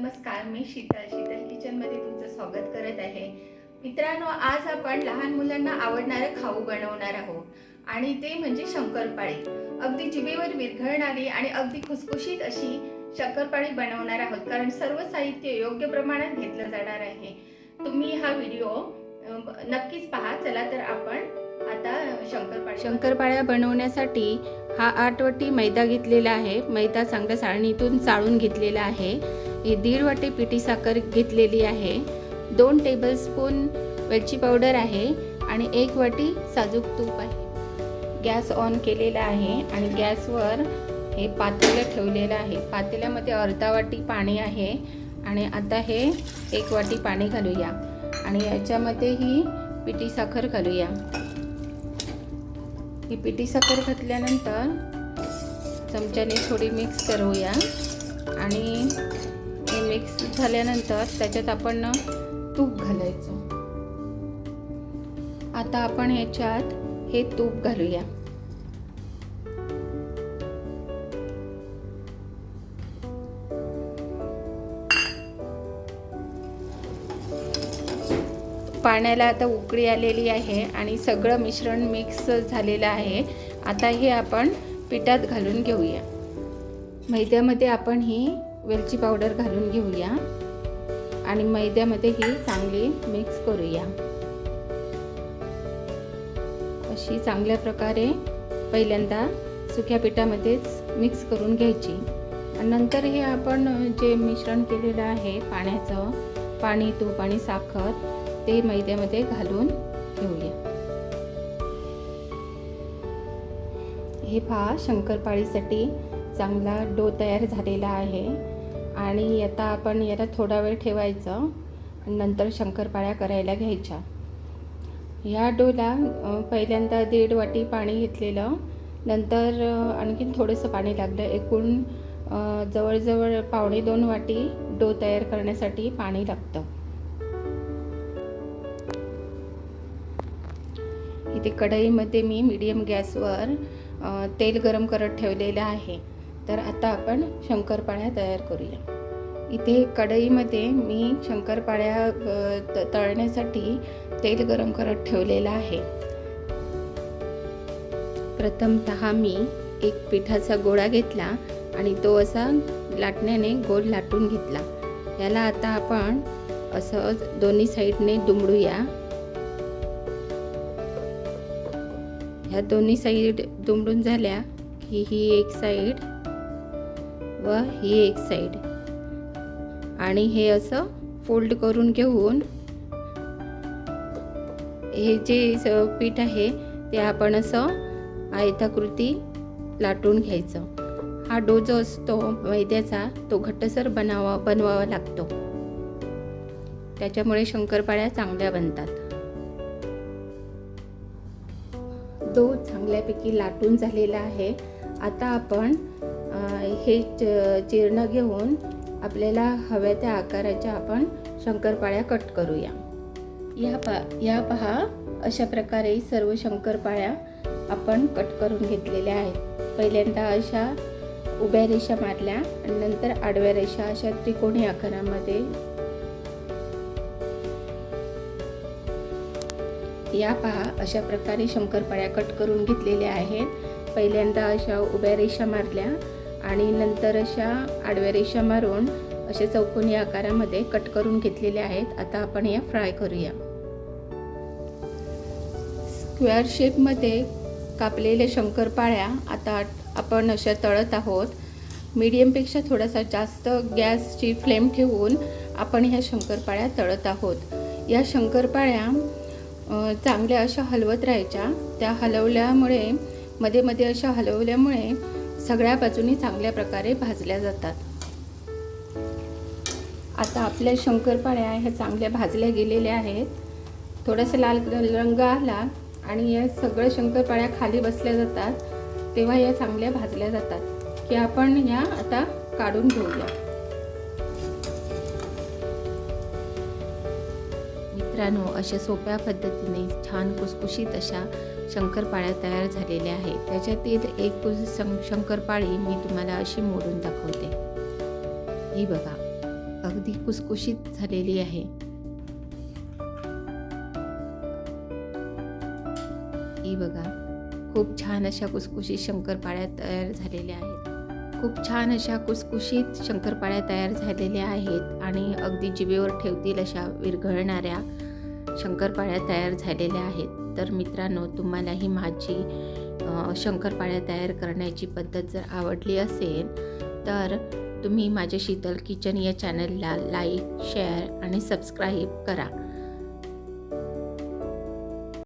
नमस्कार मी शीतल. शीतल किचनमध्ये तुमचं स्वागत करत आहे. मित्रांनो आज आपण लहान मुलांना आवडणारं खाऊ बनवणार आहोत. आणि ते म्हणजे शंकरपाळी. अगदी जिभेवर विरघळणारी आणि अगदी खुसखुशीत अशी शंकरपाळी बनवणार आहोत. कारण सर्व साहित्य योग्य प्रमाणात घेतलं जाणार आहे. तुम्ही हा व्हिडिओ नक्कीच पहा. चला तर आपण आता शंकरपाळी शंकरपाळ्या बनवण्यासाठी हा आठवटी मैदा घेतलेला आहे. मैदा चांगल्या साळणीतून चाळून घेतलेला आहे. हे दीड वाटी पिठी साखर घेतलेली आहे. दोन टेबलस्पून वेलची पावडर आहे आणि एक वाटी साजूक तूप आहे. गॅस ऑन केलेला आहे आणि गॅसवर हे पातेलं ठेवलेलं आहे. पातेल्यामध्ये अर्धा वाटी पाणी आहे आणि आता हे एक वाटी पाणी घालूया आणि याच्यामध्ये ही पिठी साखर घालूया. ही पिठी साखर घातल्यानंतर चमच्याने थोडी मिक्स करूया आणि मिक्स झाल्यानंतर त्याच्यात आपण तूप घालायचं. आता आपण ह्याच्यात हे तूप घालूया. पाण्याला आता उकळी आलेली आहे आणि सगळं मिश्रण मिक्स झालेलं आहे. आता हे आपण पिठात घालून घेऊया. मैद्यामध्ये आपण ही वेलची पावडर घालून घेऊया. आणि मैद्यामध्ये ही चांगली मिक्स करूया. अशी चांगल्या प्रकारे पहिल्यांदा सुक्या पिठामध्येच मिक्स करून घ्यायची. आणि नंतर हे आपण जे मिश्रण केलेलं आहे पाण्याचं पाणी तूप आणि साखर ते मैद्यामध्ये घालून घेऊया हे पहा शंकरपाळीसाठी चांगला डो तयार झालेला आहे. आणि आता आपण याला थोडा वेळ ठेवायचं. नंतर शंकरपाळ्या करायला घ्यायच्या. ह्या डोला पहिल्यांदा दीड वाटी पाणी घेतलेलं. नंतर आणखीन थोडंसं पाणी लागलं. एकूण जवळजवळ पावणे दोन वाटी डो तयार करण्यासाठी पाणी लागतं. इथे कढईमध्ये मी मीडियम गॅसवर तेल गरम करत ठेवलेलं आहे. तर आता आपण शंकरपाळ्या तयार करूया. इथे कढईमध्ये मी शंकरपाळ्या त- तळण्यासाठी तेल गरम करत ठेवलेलं आहे. प्रथमतः मी एक पिठाचा गोळा घेतला आणि तो असा लाटण्याने गोल लाटून घेतला. याला आता आपण असं दोन्ही साईडने दुमडूया. ह्या दोन्ही साईड दुमडून झाल्या की ही एक साईड व ही एक साईड. आणि हे असं फोल्ड करून घेऊन हे जे स- पीठ आहे ते आपण असं आयताकृती लाटून घ्यायचं. हा डो जो असतो मैद्याचा तो घट्टसर बनावा बनवावा लागतो. त्याच्यामुळे शंकरपाळ्या चांगल्या बनतात. डो चांगल्यापैकी लाटून झालेला आहे. आता आपण हे च- चिरणं घेऊन आपल्याला हव्या त्या आकाराच्या आपण शंकरपाळ्या कट करूया. या पा या पहा अशा प्रकारे सर्व शंकरपाळ्या आपण कट करून घेतलेल्या आहेत. पहिल्यांदा अशा उभ्या रेषा मारल्या आणि नंतर आडव्या रेषा अशा त्रिकोणी आकारामध्ये या पहा अशा प्रकारे शंकरपाळ्या कट करून घेतलेल्या आहेत. पहिल्यांदा अशा उभ्या रेषा मारल्या आणि नंतर अशा आडव्या रेषा मारून असे चौकोनी आकारामध्ये कट करून घेतलेले आहेत. आता आपण या फ्राय करूया. स्क्वेअर शेपमध्ये कापलेल्या शंकरपाळ्या आता आपण अशा तळत आहोत. मीडियमपेक्षा थोडासा जास्त गॅसची फ्लेम ठेवून आपण ह्या शंकरपाळ्या तळत आहोत. या शंकरपाळ्या चांगल्या अशा हलवत राहायच्या. त्या हलवल्यामुळे मध्ये मध्ये अशा हलवल्यामुळे सगळ्या बाजूनी चांगल्या प्रकारे भाजल्या जातात. आता आपल्या शंकरपाळ्या ह्या चांगल्या भाजल्या गेलेल्या आहेत. थोडासा लाल रंग आला आणि या सगळ्या शंकरपाळ्या खाली बसल्या जातात तेव्हा या चांगल्या भाजल्या जातात. की आपण ह्या आता काढून घेऊया. मित्रांनो अशा सोप्या पद्धतीने छान कुसकुशीत अशा शंकरपाळ्या तयार झालेल्या आहेत. त्याच्यातील एक कुस शंकरपाळी मी तुम्हाला अशी मोडून दाखवते. ही बघा अगदी कुसकुशीत झालेली आहे. ही बघा खूप छान अशा कुसकुशीत शंकरपाळ्या तयार झालेल्या आहेत. खूप छान अशा कुसकुशीत शंकरपाळ्या तयार झालेल्या आहेत आणि अगदी जिबेवर ठेवतील अशा विरघळणाऱ्या शंकरपाळ्या तयार झालेल्या आहेत. तर मित्रांनो तुम्हालाही माझी शंकरपाळ्या तयार करण्याची पद्धत जर आवडली असेल तर तुम्ही माझ्या शीतल किचन या चॅनलला लाईक शेअर आणि सबस्क्राईब करा.